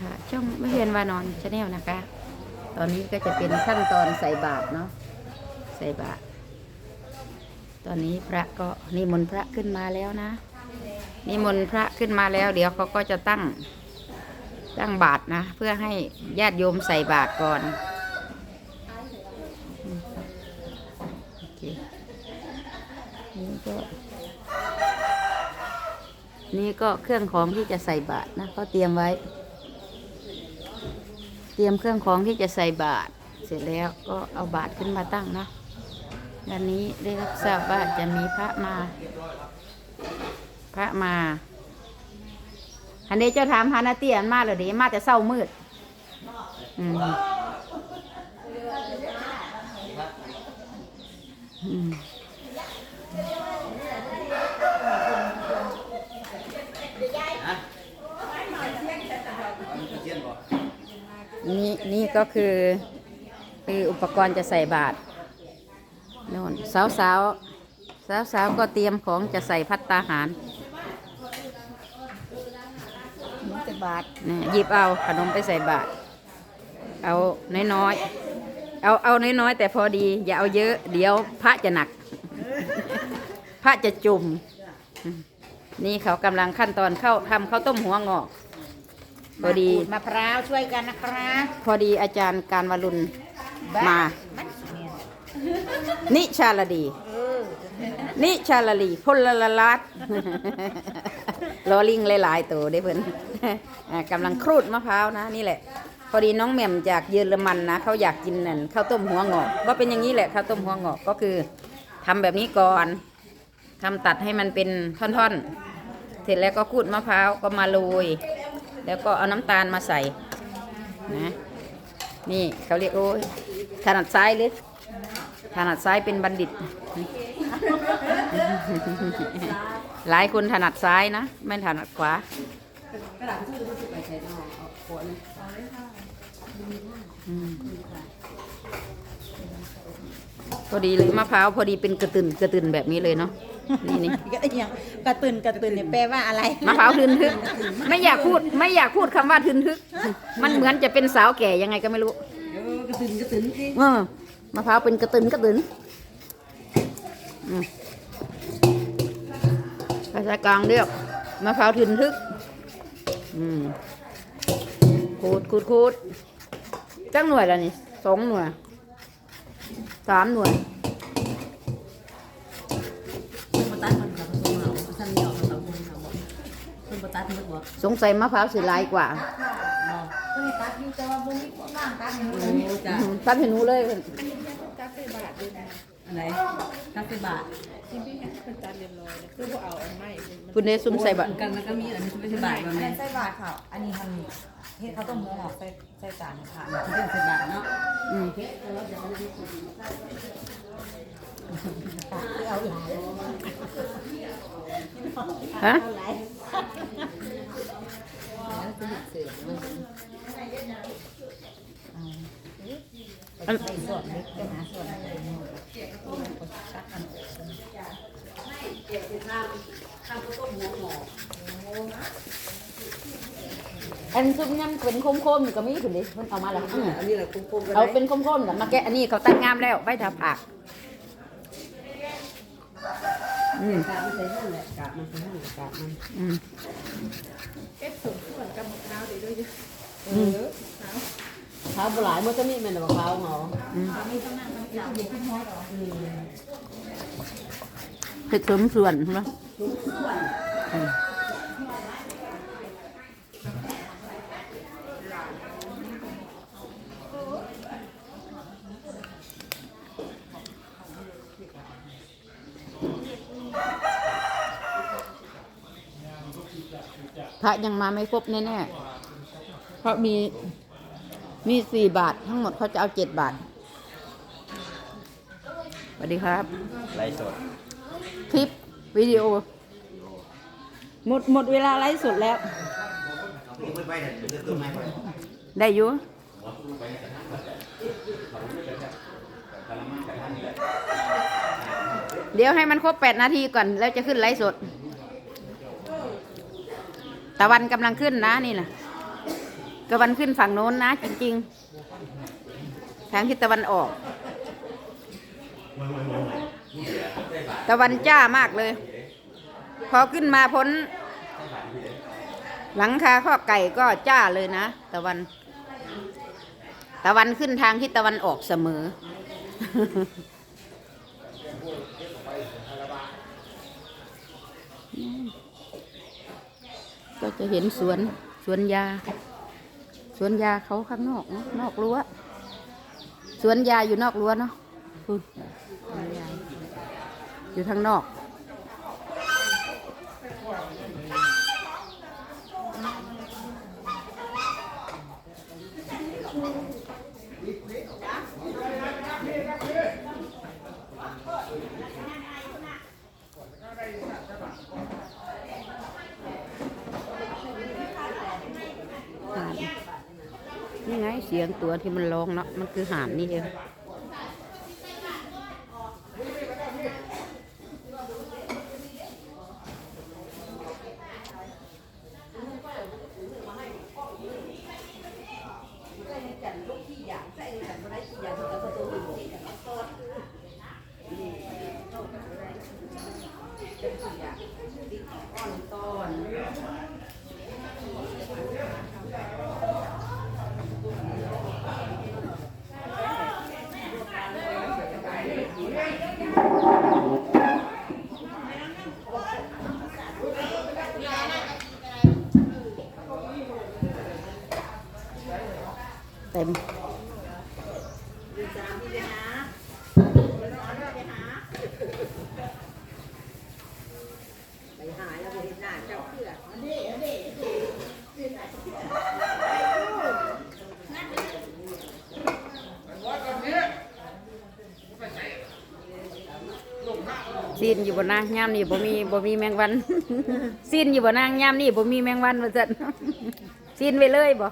ค่ะช่องไม่เพียนวานอนชาแนลนะคะ ตอนนี้ก็จะเป็นขั้นตอนใส่บาตรเนาะใส่บาตรตอนนี้พระก็นิมนต์พระขึ้นมาแล้วนะ นิมนต์พระขึ้นมาแล้ว เดี๋ยวเขาก็จะตั้งตั้งบาตรนะ เพื่อให้ญาติโยมใส่บาตรก่อนโอเคนี่ก็นี่ก็เครื่องของที่จะใส่บาตรนะก็เตรียมไว้ เตรียมเครื่องของที่จะใส่บาตรเสร็จแล้วก็เอาบาตรขึ้นมาตั้งนะวันนี้ได้รับทราบว่าจะมีพระมา พระมาอันนี้เจ้าถามหานาเตียนมาเลยดิมาแต่เศร้ามืด อืมอืม นี่นี่ ก็คือ คืออุปกรณ์จะใส่บาตรโน่นสาวสาวสาวสาวๆก็เตรียมของจะใส่พัตตาหารใส่บาทนี่หยิบเอาขนมไปใส่บาตรเอาน้อยๆเอาเอาน้อยๆแต่พอดี อย่าเอาเยอะ เดี๋ยวพระจะหนัก พระจะจุ่มนี่เขากำลังขั้นตอนเข้าทำข้าวต้มหัวงอก พอดีขูมะพร้าวช่วยกันนะครับ พอดีอาจารย์การวรุณมา นิชาลดี นิชาลลีพลละลัดลอลิงหลายๆตัวได้เพิ่นอ่ากำลังครูดมะพร้าวนะ นี่แหละ พอดีน้องแหม่มจากเยอรมันนะเขาอยากกินนั่นข้าวต้มหัวงอกว่าเป็นอย่างนี้แหละข้าวต้มหัวงอกก็คือทำแบบนี้ก่อนทำตัดให้มันเป็นท่อนๆ เสร็จแล้วก็ขูดมะพร้าวก็มาโรย แล้วก็เอาน้ำตาลมาใส่นะนี่เขาเรียกโอ้ยถนัดซ้ายหรือถนัดซ้ายเป็นบัณฑิต หลายคนถนัดซ้ายนะ ไม่ถนัดขวาอืม พอดีเลยมะพร้าวพอดีเป็นกระตุนกระตุนแบบนี้เลยเนาะนี่นี่ก็อย่างกระตุนกระตุนเนี่ยแปลว่าอะไรมะพร้าวทึนทึก ไม่อยากพูดไม่อยากพูดคำว่าทึนทึก มันเหมือนจะเป็นสาวแก่ยังไงก็ไม่รู้กระตุนกระตุนสิเออมะพร้าวเป็นกระตุนกระตุนอืมภาษากลางเรียกมะพร้าวทึนทึกอืมขูดขูดขูดจังหน่วยแล้วนี่สองหน่วย สามหน่วยมาตัดมันกับคนเหงาสั้นเหงากับคนเหงาบ่คนมาตัดมันบ่สงสัยมะพร้าวสิลายกว่าก็มีตัดอยู่แต่ว่าบ่มีคนว่างตัดให้หนูโอ้จ้ะอืมตัดให้หนูเลยอันไหนตัดสิบบาทคุณเนซุ่มใส่บะกันมันก็มีอันนี้ไม่ใช่บาทมันแม่นใส่บาทเขาอันนี้มัน เฮ็ดเขาวต้มหัวหอกใส่ใส่จานค่ะที่เป็นสิบบาทเนาะอืมเอาหลายฮะหลายไปใส่ส่วนเล็กไปหาส่วนเล็กอัน ซุ่มยำเป็นโคมๆนี่ก็มีคุณดิมันเอามาแล้วอืมอันนี้แหละคุ้มๆกันเอาเป็นโคมๆกับมาแกะอันนี้เขาตั้งงามแล้วไว้ทาผักอืมกาบมันใส่นั่นแหละกาบมันใส่นั่นแหละกาบมันอืมเออเท้าโบราณมันจะมีแม่นบ่เท้าเหรออืมเผ็ดสมส่วนใช่ไหมอืมพ ระยังมาไม่ครบแน่ๆ เพราะมีมีสี่บาท ทั้งหมดเขาจะเอาเจ็ดบาทสวัสดีครับ ไลฟ์สด คลิปวิดีโอ หมดหมดเวลาไลฟ์สดแล้ว ได้อยู่เดี๋ยวให้มันครบแปดนาทีก่อน แล้วจะขึ้นไลฟ์สด ตะวันกำลังขึ้นนะนี่นะตะวันขึ้นฝั่งโน้นนะ จริงๆทางทิศตะวันออก ตะวันจ้ามากเลย พอขึ้นมาพ้น หลังคาข้อไก่ก็จ้าเลยนะ ตะวัน ตะวันขึ้นทางทิศตะวันออกเสมอ ก็จะเห็นสวนสวนยา สวนยาเขาข้างนอกนอกรั้วสวนยาอยู่นอกรั้วเนาะคุณอยู่ทางนอก ห่านนี่ไงเสียงตัวที่มันร้องเนาะมันคือห่านนี่เอง เต็มไปหาแล้วเห็นอซีนอยู่บนนางยามนี่บ่มีบ่มีแมงวันซีนอยู่บนนางยามนี่บ่มีแมงวันว่าซั่นซีนไปเลยบ่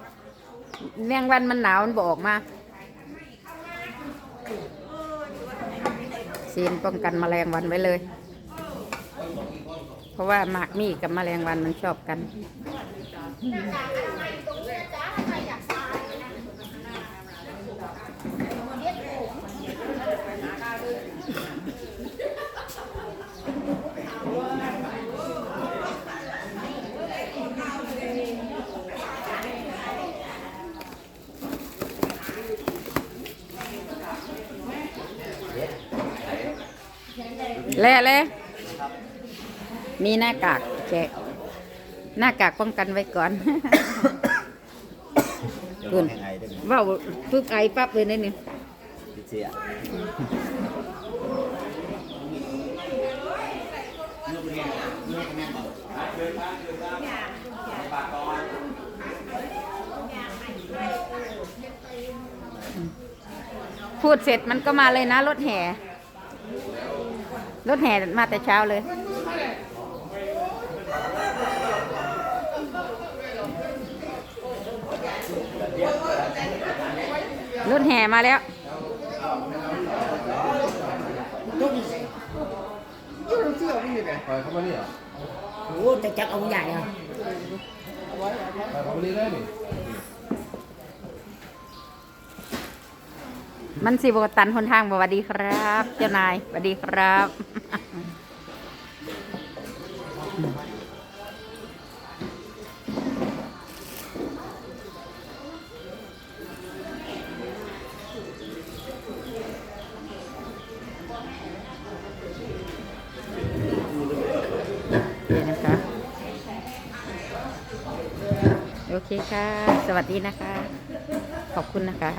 แมงวันมันหนาวมันบ่ออกมา ซีนป้องกันแมลงวันไว้เลย เพราะว่าหมากมีกับแมลงวันมันชอบกัน แล่เลยมีหน้ากากแจกหน้ากากป้องกันไว้ก่อนเดี๋ยวให้ไอได้ไหมว้าวปึ๊บไอปั๊บเลยนี่นี่พี่เจียพูดเสร็จมันก็มาเลยนะรถแห่ รถแห่มาแต่เช้าเลย รถแห่มาแล้วไปเข้ามานี่เหรอโอ้แต่จักเอาใหญ่อะไปเข้ามานี่ได้นี่ มันสิบตันหนทางบสวัสดีครับ เจ้านายสวัสดีครับ นี่นะคะ โอเคค่ะ สวัสดีนะคะ ขอบคุณนะคะ